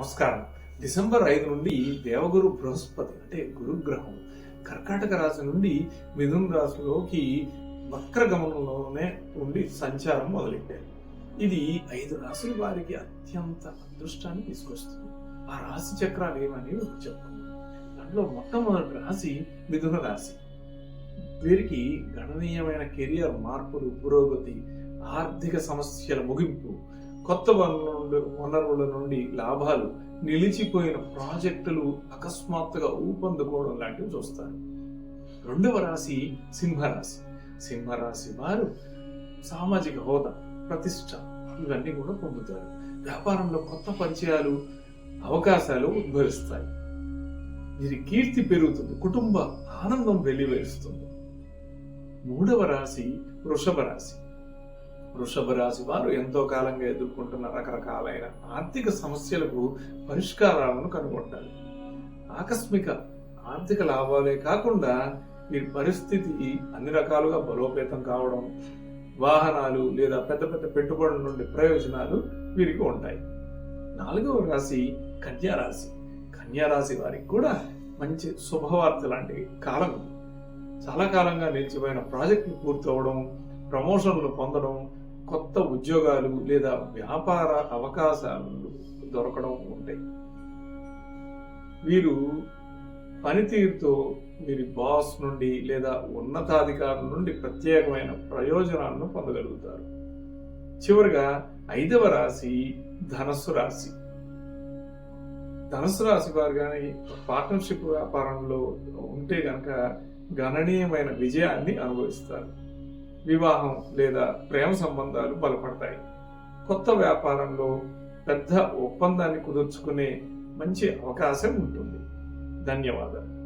నమస్కారం. డిసెంబర్ ఐదు నుండి దేవగురు బృహస్పతి అంటే గురుగ్రహం. కర్కాటక రాశి నుండి మిథున రాశిలోకి వక్ర గమనంలోనే ఉండి సంచారం మొదలెట్టారు. ఇది ఐదు రాశుల వారికి అత్యంత అదృష్టాన్ని తీసుకొస్తుంది. ఆ రాశి చక్రాలు ఏమనేవి చెప్పుకుందాం దాంట్లో మొట్టమొదటి రాశి మిథున రాశి. వీరికి గణనీయమైన కెరియర్ మార్పులు పురోగతి ఆర్థిక సమస్యల ముగింపు కొత్త వనరుల వనరుల నుండి లాభాలు నిలిచిపోయిన ప్రాజెక్టులు అకస్మాత్తుగా ఊపందుకోవడం లాంటివి చూస్తారు. రెండవ రాశి సింహరాశి. సింహరాశి వారు సామాజిక హోదా ప్రతిష్ట ఇవన్నీ కూడా పొందుతారు. వ్యాపారంలో కొత్త పరిచయాలు అవకాశాలు ఉద్భవిస్తాయి. వీరి కీర్తి పెరుగుతుంది కుటుంబ ఆనందం వెలివేరుస్తుంది మూడవ రాశి వృషభ రాశి. వృషభ రాశి వారు ఎంతో కాలంగా ఎదుర్కొంటున్న రకరకాలైన ఆర్థిక సమస్యలకు పరిష్కారాలను కనుగొంటారు. ఆకస్మిక ఆర్థిక లాభాలే కాకుండా వీరి పరిస్థితి అన్ని రకాలుగా బలోపేతం కావడం వాహనాలు లేదా పెద్ద పెద్ద పెట్టుబడుల నుండి ప్రయోజనాలు వీరికి ఉంటాయి. నాలుగవ రాశి కన్యారాశి కన్యారాశి వారికి కూడా మంచి శుభవార్త లాంటి కాలం చాలా కాలంగా నిలిచిపోయిన ప్రాజెక్టులు పూర్తవడం ప్రమోషన్లు పొందడం కొత్త ఉద్యోగాలు లేదా వ్యాపార అవకాశాలు దొరకడం ఉంటాయి. వీరు పనితీరుతో వీరి బాస్ నుండి లేదా ఉన్నతాధికారుల నుండి ప్రత్యేకమైన ప్రయోజనాలను పొందగలుగుతారు. చివరిగా ఐదవ రాశి ధనస్సు రాశి. ధనుసు రాశి వారు కానీ పార్ట్నర్షిప్ వ్యాపారంలో ఉంటే కనుక గణనీయమైన విజయాన్ని అనుభవిస్తారు. వివాహం లేదా ప్రేమ సంబంధాలు బలపడతాయి. కొత్త వ్యాపారంలో పెద్ద ఒప్పందాన్ని కుదుర్చుకునే మంచి అవకాశం ఉంటుంది. ధన్యవాదాలు.